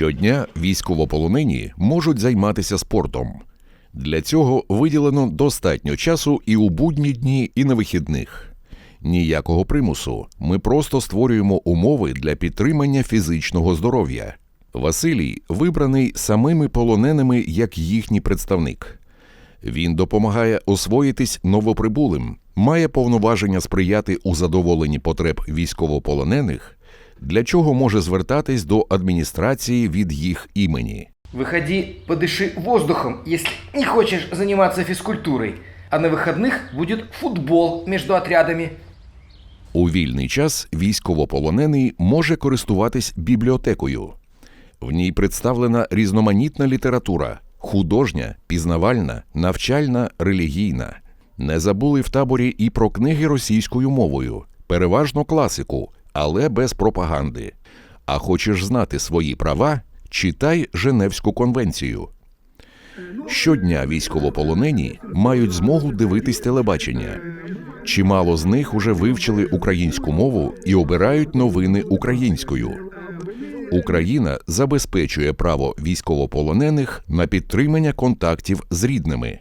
Щодня військовополонені можуть займатися спортом. Для цього виділено достатньо часу і у будні дні, і на вихідних. Ніякого примусу. Ми просто створюємо умови для підтримання фізичного здоров'я. Василій вибраний самими полоненими як їхній представник. Він допомагає освоїтись новоприбулим, має повноваження сприяти у задоволенні потреб військовополонених, для чого може звертатись до адміністрації від їх імені. Выходи, подыши воздухом, если не хочешь заниматься физкультурой. А на выходных будет футбол между отрядами. У вільний час військовополонений може користуватись бібліотекою. В ній представлена різноманітна література художня, пізнавальна, навчальна, релігійна. Не забули в таборі і про книги російською мовою, переважно класику, але без пропаганди. А хочеш знати свої права? Читай Женевську конвенцію. Щодня військовополонені мають змогу дивитись телебачення. Чимало з них уже вивчили українську мову і обирають новини українською. Україна забезпечує право військовополонених на підтримання контактів з рідними.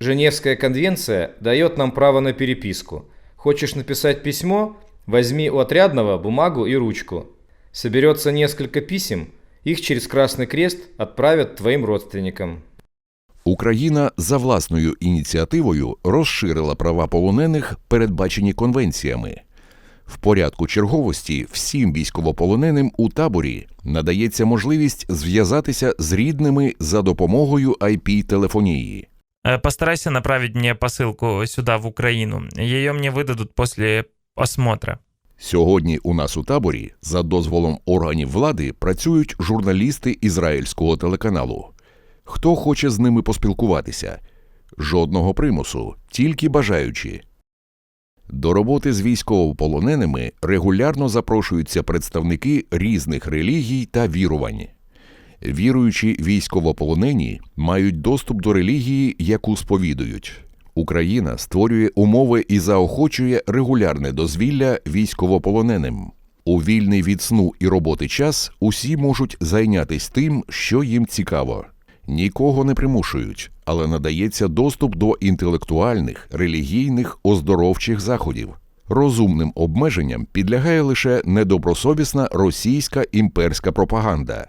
Женевская конвенция дает нам право на переписку. Хочешь написать письмо? Возьми у отрядного бумагу и ручку. Соберется несколько писем, их через Красный Крест отправят твоим родственникам. Україна за власною ініціативою розширила права полонених, передбачені конвенціями. В порядку черговості всім військовополоненим у таборі надається можливість зв'язатися з рідними за допомогою IP-телефонії. Э, Постарайся направить мне посылку сюда, в Украину. Ее мне выдадут после осмотра. Сьогодні у нас у таборі за дозволом органів влади працюють журналісти ізраїльського телеканалу. Хто хоче з ними поспілкуватися? Жодного примусу, тільки бажаючі. До роботи з військовополоненими регулярно запрошуються представники різних релігій та вірувань. Віруючі військовополонені мають доступ до релігії, яку сповідують. Україна створює умови і заохочує регулярне дозвілля військовополоненим. У вільний від сну і роботи час усі можуть зайнятися тим, що їм цікаво. Нікого не примушують, але надається доступ до інтелектуальних, релігійних, оздоровчих заходів. Розумним обмеженням підлягає лише недобросовісна російська імперська пропаганда.